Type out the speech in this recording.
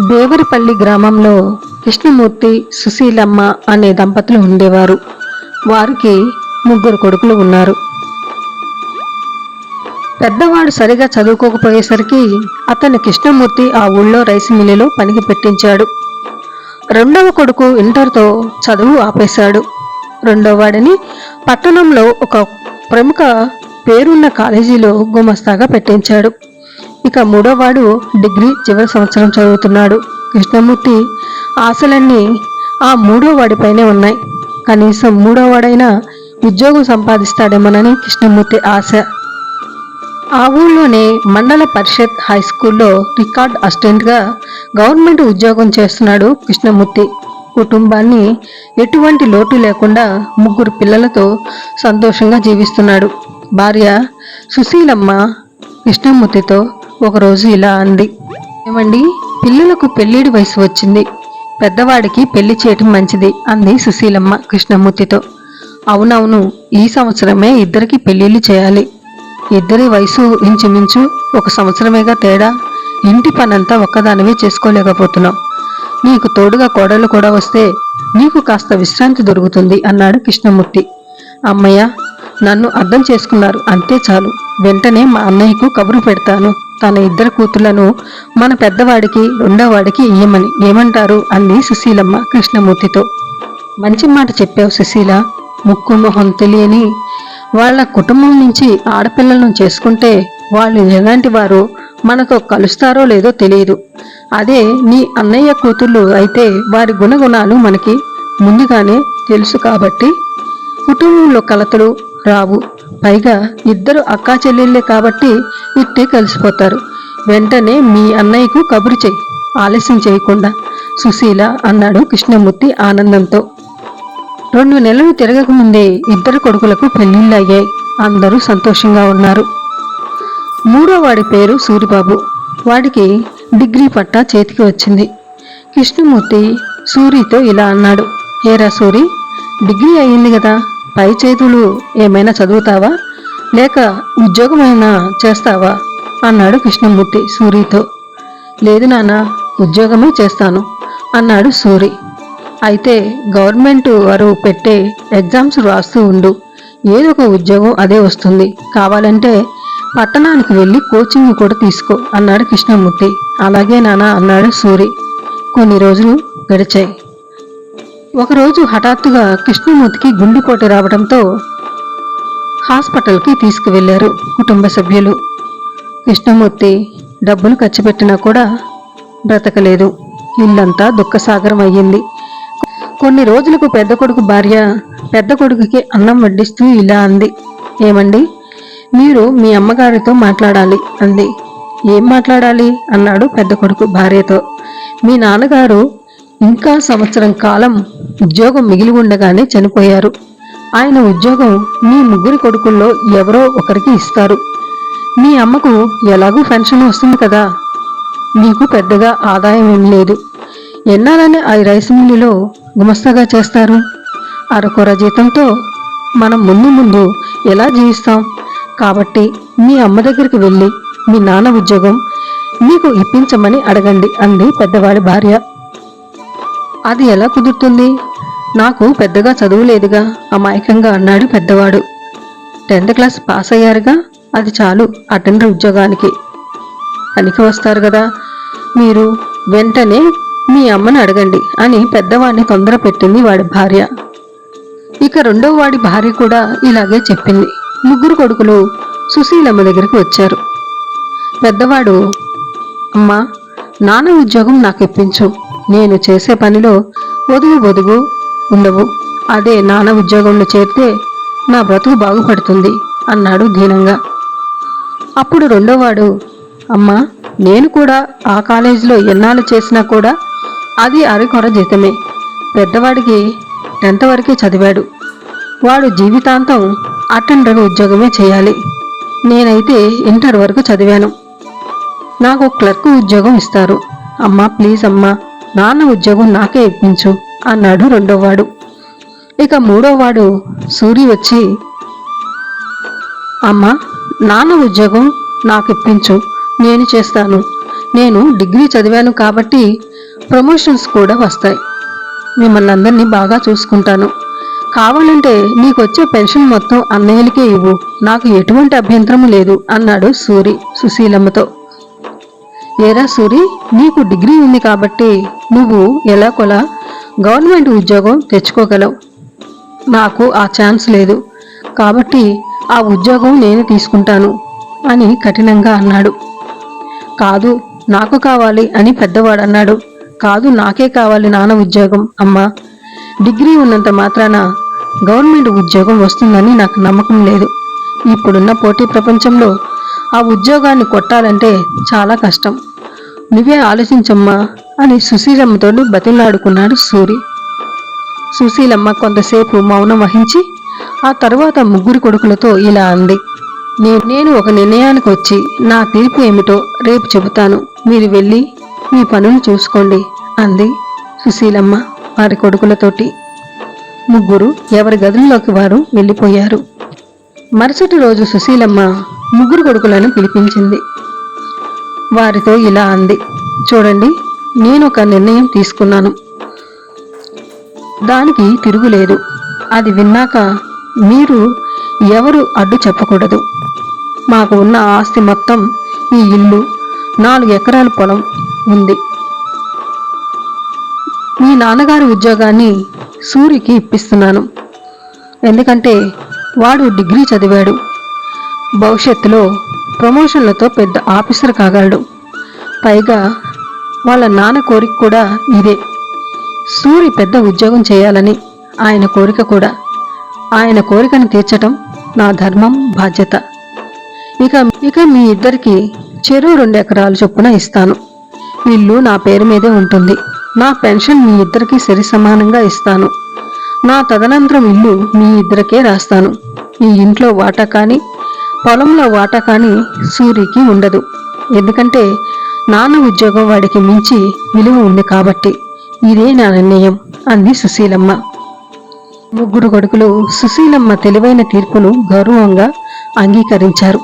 దేవరపల్లి గ్రామంలో కృష్ణమూర్తి సుశీలమ్మ అనే దంపతులు ఉండేవారు. వారికి ముగ్గురు కొడుకులు ఉన్నారు. పెద్దవాడు సరిగా చదువుకోకపోయేసరికి అతన్ని కృష్ణమూర్తి ఆ ఊళ్ళో రైస్ మిల్లులో పనికి పెట్టించాడు. రెండవ కొడుకు ఇంటర్తో చదువు ఆపేశాడు. రెండోవాడిని పట్టణంలో ఒక ప్రముఖ పేరున్న కాలేజీలో గుమస్తాగా పెట్టించాడు. ఇక మూడోవాడు డిగ్రీ చివరి సంవత్సరం చదువుతున్నాడు. కృష్ణమూర్తి ఆశలన్నీ ఆ మూడో వాడిపైనే ఉన్నాయి. కనీసం మూడో వాడైనా ఉద్యోగం సంపాదిస్తాడేమోనని కృష్ణమూర్తి ఆశ. ఆ ఊళ్ళోనే మండల పరిషత్ హై స్కూల్లో రికార్డ్ అసిస్టెంట్గా గవర్నమెంట్ ఉద్యోగం చేస్తున్నాడు కృష్ణమూర్తి. కుటుంబాన్ని ఎటువంటి లోటు లేకుండా ముగ్గురు పిల్లలతో సంతోషంగా జీవిస్తున్నాడు. భార్య సుశీలమ్మ కృష్ణమూర్తితో ఒకరోజు ఇలా అంది. ఏమండి పిల్లలకు పెళ్ళిడి వయసు వచ్చింది. పెద్దవాడికి పెళ్ళి చేయటం మంచిది అంది సుశీలమ్మ కృష్ణమూర్తితో. అవునవును ఈ సంవత్సరమే ఇద్దరికి పెళ్ళిళ్ళు చేయాలి. ఇద్దరి వయసు ఇంచుమించు ఒక సంవత్సరమేగా తేడా. ఇంటి పనంతా ఒక్కదానివే చేసుకోలేకపోతున్నాం నీకు తోడుగా కోడలు కూడా వస్తే నీకు కాస్త విశ్రాంతి దొరుకుతుంది అన్నాడు కృష్ణమూర్తి. అమ్మయ్య నన్ను అర్థం చేసుకున్నారు అంతే చాలు. వెంటనే మా అన్నయ్యకు కబురు పెడతాను. తన ఇద్దరు కూతుళ్ళను మన పెద్దవాడికి రెండోవాడికి ఇయ్యమని ఏమంటారు అంది సుశీలమ్మ కృష్ణమూర్తితో. మంచి మాట చెప్పావు సుశీల. ముక్కు మొహం తెలియని వాళ్ళ కుటుంబం నుంచి ఆడపిల్లలను చేసుకుంటే వాళ్ళు ఎలాంటి వారు మనతో కలుస్తారో లేదో తెలియదు. అదే నీ అన్నయ్య కూతుళ్ళు అయితే వారి గుణగుణాలు మనకి ముందుగానే తెలుసు కాబట్టి కుటుంబంలో కలతలు రావు. పైగా ఇద్దరు అక్కా చెల్లెళ్ళే కాబట్టి ఇట్టే కలిసిపోతారు. వెంటనే మీ అన్నయ్యకు కబురు చెయ్యి ఆలస్యం చేయకుండా సుశీల అన్నాడు కృష్ణమూర్తి ఆనందంతో. రెండు నెలలు తిరగకముందే ఇద్దరు కొడుకులకు పెళ్ళిళ్ళయ్యాయి అందరూ సంతోషంగా ఉన్నారు. మూడో వాడి పేరు సూరిబాబు. వాడికి డిగ్రీ పట్టా చేతికి వచ్చింది. కృష్ణమూర్తి సూరితో ఇలా అన్నాడు ఏరా సూరి డిగ్రీ అయ్యింది కదా పై చేతులు ఏమైనా చదువుతావా? లేక ఉద్యోగమైనా చేస్తావా? అన్నాడు కృష్ణమూర్తి సూరితో. లేదు నాన్న ఉద్యోగమే చేస్తాను అన్నాడు సూరి. అయితే గవర్నమెంట్ వారు పెట్టే ఎగ్జామ్స్ రాస్తూ ఉండు. ఏదో ఒక ఉద్యోగం అదే వస్తుంది. కావాలంటే పట్టణానికి వెళ్ళి కోచింగ్ కూడా తీసుకో అన్నాడు కృష్ణమూర్తి. అలాగే నానా అన్నాడు సూరి. కొన్ని రోజులు గడిచాయి. ఒకరోజు హఠాత్తుగా కృష్ణమూర్తికి గుండెపోటు రావడంతో హాస్పిటల్కి తీసుకువెళ్ళారు కుటుంబ సభ్యులు. కృష్ణమూర్తి డబ్బులు ఖర్చు పెట్టినా కూడా బ్రతకలేదు. ఇల్లంతా దుఃఖసాగరం అయ్యింది. కొన్ని రోజులకు పెద్ద కొడుకు భార్య పెద్ద కొడుకుకి అన్నం వడ్డిస్తూ ఇలా అంది. ఏమండి? మీరు మీ అమ్మగారితో మాట్లాడాలి అంది. ఏం మాట్లాడాలి? అన్నాడు పెద్ద కొడుకు భార్యతో. మీ నాన్నగారు ఇంకా సంవత్సరం కాలం ఉద్యోగం మిగిలి ఉండగానే చనిపోయారు. ఆయన ఉద్యోగం మీ ముగ్గురి కొడుకుల్లో ఎవరో ఒకరికి ఇస్తారు. మీ అమ్మకు ఎలాగూ పెన్షన్ వస్తుంది కదా? మీకు పెద్దగా ఆదాయం ఏం లేదు. ఎన్నారని ఆ రైస్ మిల్లులో గుమస్తాగా చేస్తారు? అరకొర జీతంతో మనం ముందు ముందు ఎలా జీవిస్తాం? కాబట్టి మీ అమ్మ దగ్గరికి వెళ్ళి మీ నాన్న ఉద్యోగం మీకు ఇప్పించమని అడగండి అంది పెద్దవాడి భార్య. అది ఎలా కుదురుతుంది? నాకు పెద్దగా చదువు లేదుగా అమాయకంగా అన్నాడు పెద్దవాడు. టెన్త్ క్లాస్ పాస్ అయ్యారుగా? అది చాలు అటెండర్ ఉద్యోగానికి. పనికి వస్తారు కదా. మీరు వెంటనే మీ అమ్మని అడగండి అని పెద్దవాడిని తొందర పెట్టింది వాడి భార్య. ఇక రెండవ వాడి భార్య కూడా ఇలాగే చెప్పింది. ముగ్గురు కొడుకులు సుశీలమ్మ దగ్గరికి వచ్చారు. పెద్దవాడు అమ్మా నాన్న ఉద్యోగం నాకు ఇప్పించు నేను చేసే పనిలో ఒదుగు ఒదుగు ఉండవు. అదే నాన్న ఉద్యోగంలో చేరితే నా బ్రతుకు బాగుపడుతుంది అన్నాడు దీనంగా. అప్పుడు రెండోవాడు అమ్మా నేను కూడా ఆ కాలేజీలో ఎన్నాళ్ళు చేసినా కూడా అది అరకొర జీతమే. పెద్దవాడికి టెన్త్ వరకే చదివాడు. వాడు జీవితాంతం అటెండర్ ఉద్యోగమే చేయాలి. నేనైతే ఇంటర్ వరకు చదివాను. నాకు క్లర్క్ ఉద్యోగం ఇస్తారు. అమ్మా ప్లీజ్ అమ్మా నాన్న ఉద్యోగం నాకే ఇప్పించు అన్నాడు రెండోవాడు. ఇక మూడోవాడు సూరి వచ్చి అమ్మా నాన్న ఉద్యోగం నాకు ఇప్పించు నేను చేస్తాను. నేను డిగ్రీ చదివాను కాబట్టి ప్రమోషన్స్ కూడా వస్తాయి. మిమ్మల్ని అందరినీ బాగా చూసుకుంటాను. కావాలంటే నీకు వచ్చే పెన్షన్ మొత్తం అన్నయ్యలకే ఇవ్వు. నాకు ఎటువంటి అభ్యంతరం లేదు అన్నాడు సూరి సుశీలమ్మతో. ఏరా సూరి నీకు డిగ్రీ ఉంది కాబట్టి నువ్వు ఎలా కొలా? గవర్నమెంట్ ఉద్యోగం తెచ్చుకోగలవు. నాకు ఆ ఛాన్స్ లేదు. కాబట్టి ఆ ఉద్యోగం నేను తీసుకుంటాను అని కఠినంగా అన్నాడు. కాదు నాకు కావాలి అని పెద్దవాడు అన్నాడు. కాదు నాకే కావాలి నాన్న ఉద్యోగం అమ్మా. డిగ్రీ ఉన్నంత మాత్రాన గవర్నమెంట్ ఉద్యోగం వస్తుందని నాకు నమ్మకం లేదు. ఇప్పుడున్న పోటీ ప్రపంచంలో ఆ ఉద్యోగాన్ని కొట్టాలంటే చాలా కష్టం. నువ్వే ఆలోచించమ్మా. అని సుశీలమ్మతో బతిలాడుకున్నాడు సూరి. సుశీలమ్మ కొంతసేపు మౌనం వహించి ఆ తరువాత ముగ్గురు కొడుకులతో ఇలా అంది. నేను ఒక నిర్ణయానికి వచ్చి నా తీర్పు ఏమిటో రేపు చెబుతాను. మీరు వెళ్ళి మీ పనులు చూసుకోండి అంది సుశీలమ్మ వారి కొడుకులతోటి. ముగ్గురు ఎవరి గదుల్లోకి వారు వెళ్ళిపోయారు. మరుసటి రోజు సుశీలమ్మ ముగ్గురు కొడుకులను పిలిపించింది. వారితో ఇలా అంది. చూడండి నేను ఒక నిర్ణయం తీసుకున్నాను. దానికి తిరుగులేదు. అది విన్నాక మీరు ఎవరు అడ్డు చెప్పకూడదు. మాకు ఉన్న ఆస్తి మొత్తం ఈ ఇల్లు నాలుగు ఎకరాల పొలం ఉంది. మీ నాన్నగారి ఉద్యోగాన్ని సూరికి ఇప్పిస్తున్నాను. ఎందుకంటే వాడు డిగ్రీ చదివాడు. భవిష్యత్తులో ప్రమోషన్లతో పెద్ద ఆఫీసర్ కాగలడు. పైగా వాళ్ళ నాన్న కోరిక కూడా ఇదే. సూరి పెద్ద ఉద్యోగం చేయాలని ఆయన కోరిక కూడా. ఆయన కోరికను తీర్చటం నా ధర్మం బాధ్యత. ఇక ఇక మీ ఇద్దరికి చెరువు రెండు ఎకరాలు చొప్పున ఇస్తాను. ఇల్లు నా పేరు మీదే ఉంటుంది. నా పెన్షన్ మీ ఇద్దరికి సరి సమానంగా ఇస్తాను. నా తదనంతరం ఇల్లు మీ ఇద్దరికే రాస్తాను. ఈ ఇంట్లో వాటా కానీ పొలంలో వాటా కానీ సూరికి ఉండదు. ఎందుకంటే నాన్న ఉద్యోగం వాడికి మించి విలువ ఉంది కాబట్టి ఇదే నా నిర్ణయం అంది సుశీలమ్మ. ముగ్గురు కొడుకులు సుశీలమ్మ తెలివైన తీర్పును గౌరవంగా అంగీకరించారు.